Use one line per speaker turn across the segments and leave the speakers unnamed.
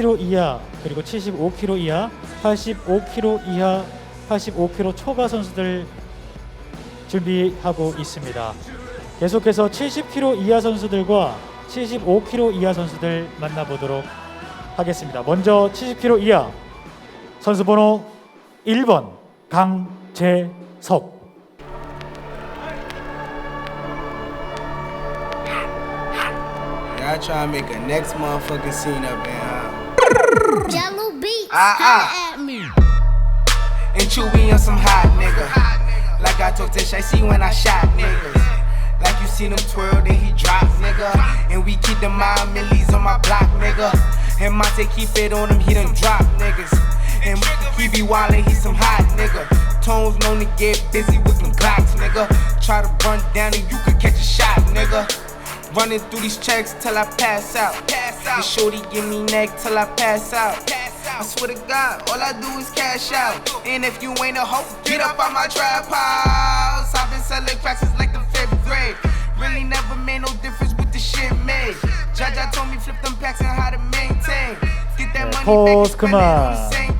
70kg 이하 그리고 75kg 이하, 85kg 이하, 85kg 초과 선수들 준비하고 있습니다. 계속해서 70kg 이하 선수들과 75kg 이하 선수들 만나보도록 하겠습니다. 먼저 70kg 이하 선수 번호 1번 강재석
Y'all try to make a next motherfucking scene up in here.
Jello beats,
ah,
holla ah. at me.
And Chewy on some hot nigga. Like I told Tish, I see when I shot niggas. Like you seen him twirl, then he drop, nigga. And we keep the mind millies on my block, nigga. And Monte keep it on him, he done drop niggas. And he be wildin', he some hot nigga. Tones known to get busy with them clocks, nigga. Try to run down and you could catch a shot, nigga. Running through these checks till I pass out. Pass out. The shorty give me neck till I pass out. Pass out. I swear to God, all I do is cash out. And if you ain't a hoe, get up on my trap house. I've been selling cracks since like the fifth grade. Really never made no difference with the shit made. Jaja told me flip them packs and how to maintain. Get that money
pause,
back and spend
come
it on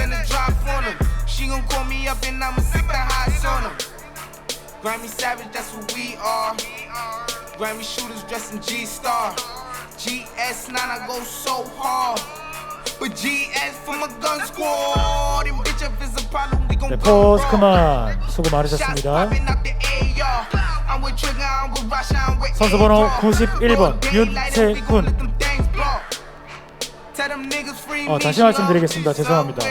I send a drop on them. She gon' call me up and I'ma stick the highs on them. Grammy Savage, that's what we are. Grammy shooters dressed in G Star. GS9, I go so hard. But GS for my gun squad. And bitch, if it's a problem, we gon'
네,
raw.
그만 수고 많으셨습니다. 선수 번호
AR.
91번
Daylight and we gon'
윤세훈.
let them things blow. Tell them niggas free
어, 다시. 말씀드리겠습니다. 죄송합니다.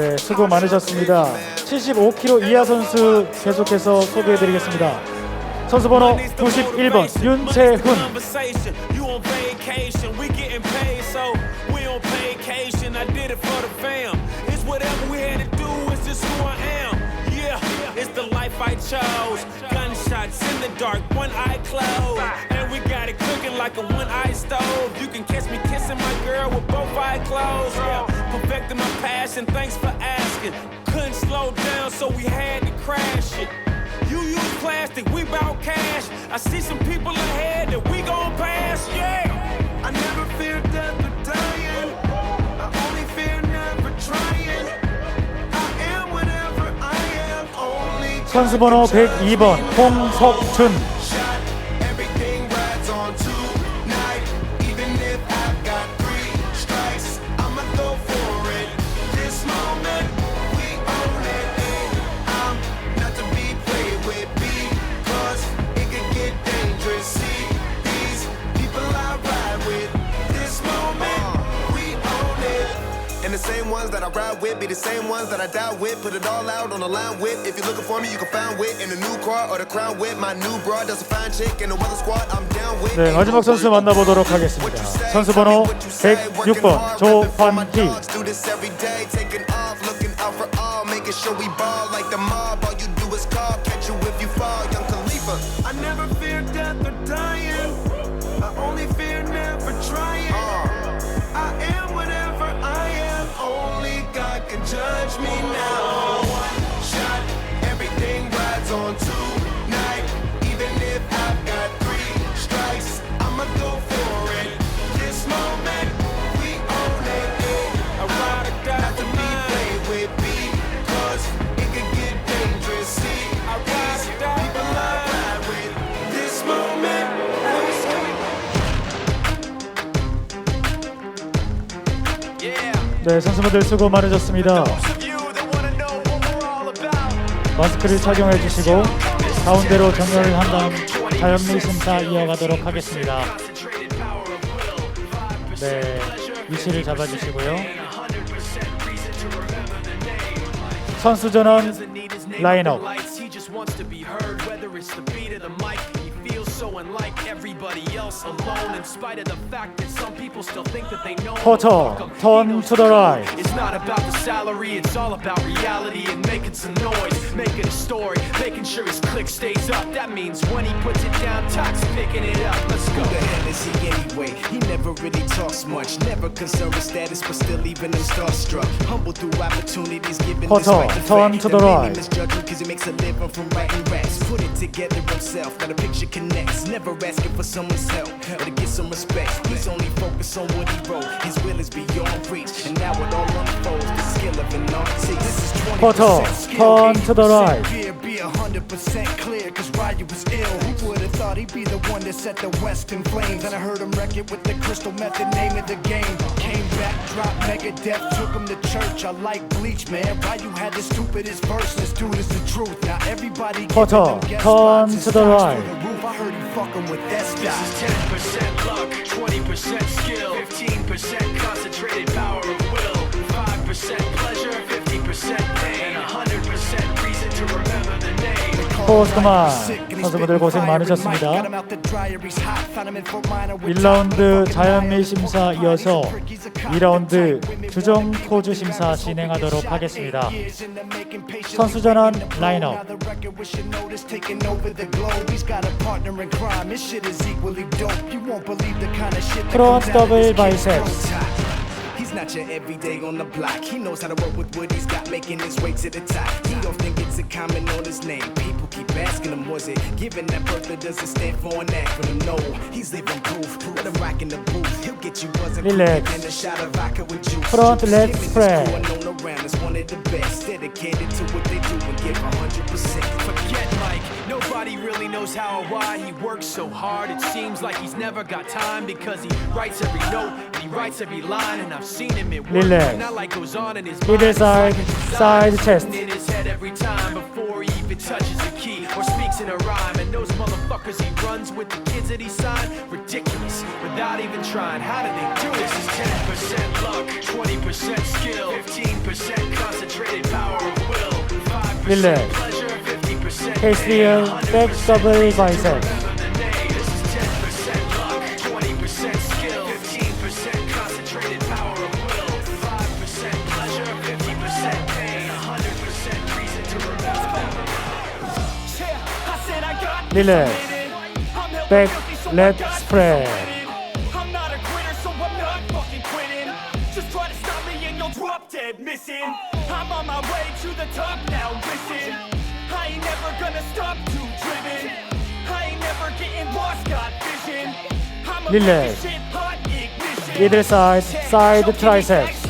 네, 수고 많으셨습니다. 75kg 이하 선수 계속해서 소개해드리겠습니다. 선수 번호 91번 윤채훈.
I chose. Gunshots in the dark, one eye closed. And we got it cooking like a one eye stove. You can catch me kissing my girl with both eyes closed. Yeah, perfecting my passion, thanks for asking. Couldn't slow down, so we had to crash it. You use plastic, we bout cash. I see some people ahead that we gon' pass, yeah. I never fear death or dying. I only fear never trying.
선수 번호 102번 홍석춘.
the same ones that I die with. Put it all out on the line with. If you're looking for me, you can find wit in the new car or the crown with. My new broad does a fine chick in the weather squad. I'm down with.
네, 마지막 선수 만나보도록 하겠습니다. 선수 번호 106번 조환희.
Do this every day, taking off, looking out for all, making sure we ball like the mob. All you do is call, catch you if you fall. Young Khalifa.
I never fear death or dying. I only fear never trying. I am can judge me now.
네, 선수분들 수고 많으셨습니다. 마스크를 착용해 주시고 가운데로 정렬을 한 다음 자연미 심사 이어가도록 하겠습니다. 네, 위치를 잡아주시고요. 선수 전원 라인업.
So unlike everybody else, alone in spite of the fact that some people still think that they know. him.
Porter,
Fuck 'em. He
turn to the right.
It's not about the salary, it's all about reality and making some noise, making a story, making sure his click stays up. That means when he puts it down, Tox picking it up. Let's go.
Who the hell is he anyway? He never really talks much, never concerned with status, but still leaving him starstruck. Humble through opportunities given
Porter,
despite
turn to
that
the right.
misjudge him 'cause he makes a living from writing raps. Put it together himself, now the picture connects. Never asking for someone's help or to get some respect. He's only focused on what he wrote. His will is beyond reach, and now it all unfolds. The skill of an artist. This is 20%
Porter,
skill,
turn to the right.
be hundred percent clear, cause Ryu was ill. Who would thought he'd be the one that set the West in flames? And I heard him wreck it with the crystal method, name of the game. Came back, dropped Megadeth, took him to church. I like bleach, man. Ryu had the stupidest verse, this dude is the truth. Now everybody giving
Porter,
them guest
turn to the
stocks
right.
the roof. I heard he fucking with that
This is 10% luck, 20% skill, 15% concentrated power of will, 5% pleasure, 50%
그만. 선수분들 고생 많으셨습니다. 1라운드 자연미 심사 이어서 2라운드 주정 포즈 심사 진행하도록 하겠습니다. 선수 전원 라인업. 프론트 더블 바이셉스.
He's not your everyday on the block. He knows how to work with what he's got, making his way to the top. He often gets a comment on his name. People keep asking him, was it given that birth or does it stand for an acronym? No, he's living proof. Let him rock in the booth. He'll get you buzzing
Relax.
than a shot of vodka with juice.
Front
Him
leg
and his
spread.
crew are known around as one of the best. Dedicated to what they do and give 100%.
Forget Mike, nobody really knows how or why he works so hard. It seems like he's never got time because he writes every note and he writes every line and I've seen him at work. Like goes on in his mind.
Side, side test.
In his head every time before he even touches a key or speaks in a rhyme. And those motherfuckers he runs with the kids that he signed. Ridiculous. Without even trying. How do they do this? Is 10% luck, 20% skill, 15% concentrated power of will, 5% pleasure, 50%
Case
the back double bicep.
relax. Back, left, spread.
I'm on my way to the top now, listen. I ain't never gonna stop too driven. I ain't never getting lost, got vision. I'm a
Relax. Either side, side triceps.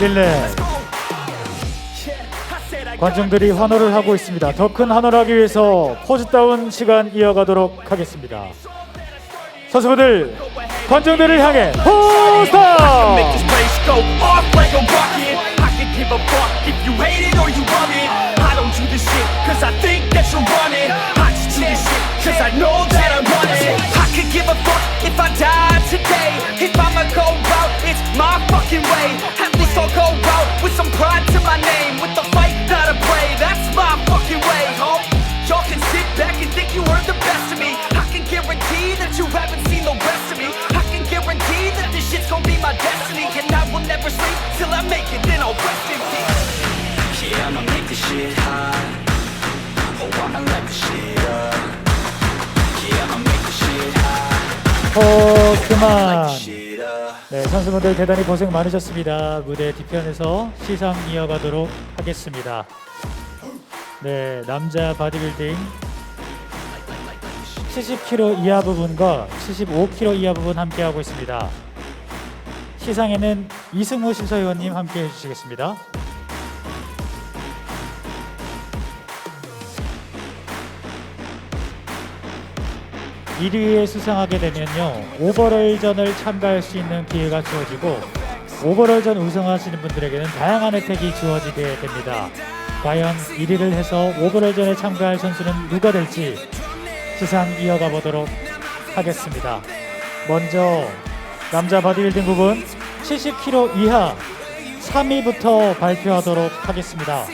릴렉스. 관중들이 환호를 하고 있습니다. 더 큰 환호를 하기 위해서 포즈다운 시간 이어가도록 하겠습니다. 선수분들 관중들을 향해 way. pride
to my name with the fight, that I pray. That's my fucking way, ho. Y'all can sit back and think you heard the best of me. I can guarantee that you haven't seen the rest of me. I can guarantee that this shit's gonna be my destiny, and I will never sleep till I
make it. Then I'll rest in peace. Yeah, I'ma make this shit hot. Oh, I'ma light this shit up. Yeah, I'ma make this shit hot.
Oh,
come on.
네 선수분들 대단히 고생 많으셨습니다. 무대 뒤편에서 시상 이어가도록 하겠습니다. 네 남자 바디빌딩 70kg 이하 부분과 75kg 이하 부분 함께 하고 있습니다. 시상에는 이승우 심사위원님 함께 해주시겠습니다. (1 위에) 수상하게 되면요 오버롤전을 참가할 수 있는 기회가 주어지고 오버롤전 우승하시는 분들에게는 다양한 혜택이 주어지게 됩니다. 과연 1위를 해서 오버롤전에 참가할 선수는 누가 될지 시상 이어가 보도록 하겠습니다. 먼저 남자 바디빌딩 부분 70kg 이하 3위부터 발표하도록 하겠습니다.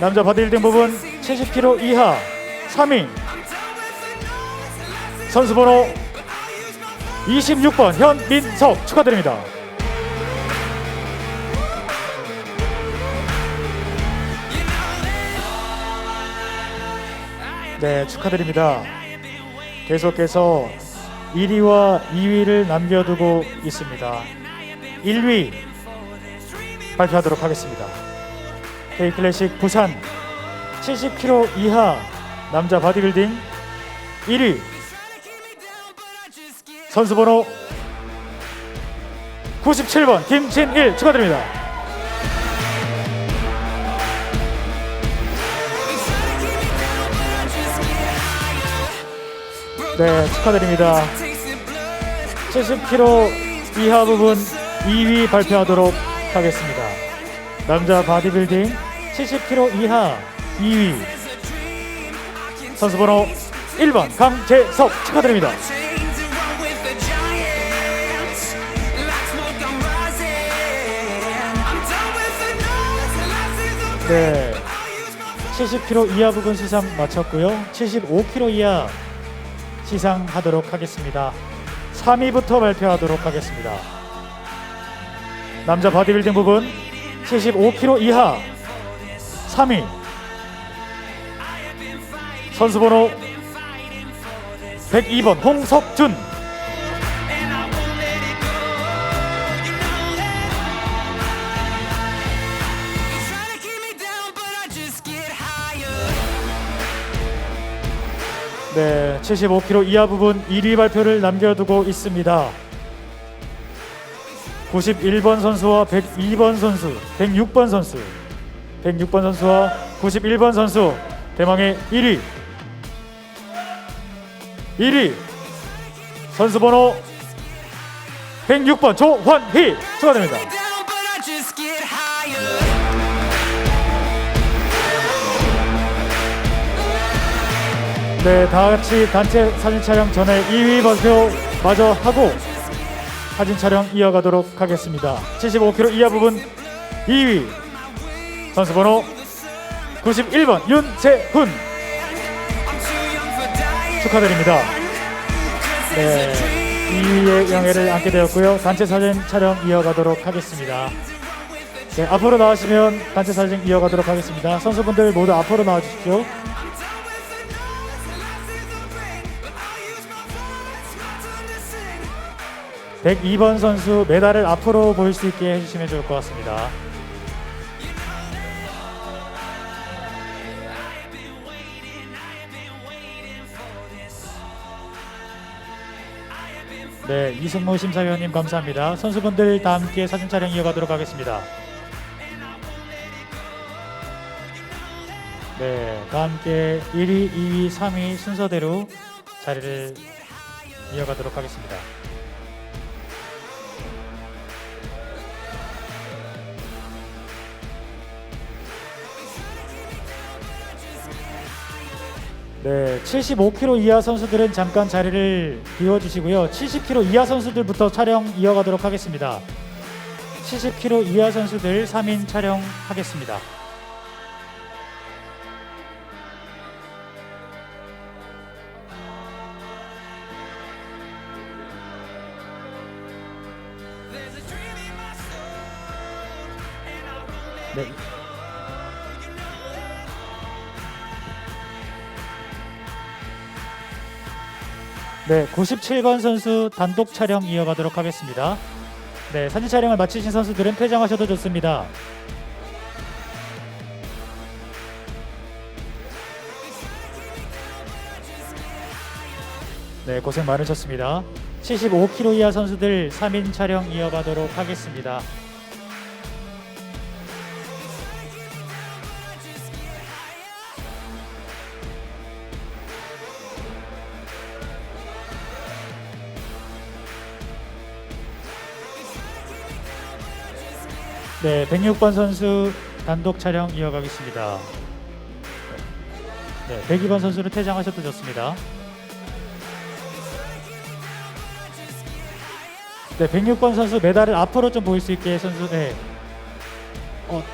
남자 바디빌딩 부분 70kg 이하 3위 선수 번호 26번 현민석 축하드립니다. 네, 축하드립니다. 계속해서 1위와 2위를 남겨두고 있습니다. 1위 발표하도록 하겠습니다. K 클래식 부산 70kg 이하 남자 바디빌딩 1위 선수 번호 97번 김진일 축하드립니다. 네, 축하드립니다. 70kg 이하 부분 2위 발표하도록 하겠습니다. 남자 바디빌딩 70kg 이하 2위 선수 번호 1번 강재석 축하드립니다. 네. 70kg 이하 부분 시상 마쳤고요. 75kg 이하 시상하도록 하겠습니다. 3위부터 발표하도록 하겠습니다. 남자 바디빌딩 부분 75kg 이하 3위 선수 번호 102번 홍석준 네, 75kg 이하 부분 1위 발표를 남겨두고 있습니다. 91번 선수와 102번 선수, 106번 선수, 106번 선수와 91번 선수 대망의 1위. 1위 선수 번호 106번 조환희 축하드립니다. 네, 다 같이 단체 사진 촬영 전에 2위 발표 마저 하고 사진 촬영 이어가도록 하겠습니다. 75kg 이하 부분 2위 선수 번호 91번 윤재훈. 축하드립니다. 네,
as a dream.
2위의 영예를 안게 되었고요. 단체 사진 촬영 이어가도록 하겠습니다. 네, 앞으로 나와주시면 단체 사진 이어가도록 하겠습니다. 선수분들 모두 앞으로 나와 주십시오. 102번 선수 메달을 앞으로 보일 수 있게 해주시면 좋을 것 같습니다. 네, 이승모 심사위원님 감사합니다. 선수분들 다 함께 사진 촬영 이어가도록 하겠습니다. 네, 다 함께 1위, 2위, 3위 순서대로 자리를 이어가도록 하겠습니다. 네, 75kg 이하 선수들은 잠깐 자리를 비워주시고요. 70kg 이하 선수들부터 촬영 이어가도록 하겠습니다. 70kg 이하 선수들 3인 촬영하겠습니다. 네. 네, 97번 선수 단독 촬영 이어가도록 하겠습니다. 네, 사진 촬영을 마치신 선수들은 퇴장하셔도 좋습니다. 네, 고생 많으셨습니다. 75kg 이하 선수들 3인 촬영 이어가도록 하겠습니다. 네, 106번 선수 단독 촬영 이어가겠습니다. 네, 102번 선수는 퇴장하셔도 좋습니다. 네, 106번 선수 메달을 앞으로 좀 보일 수 있게 선수 네. 어,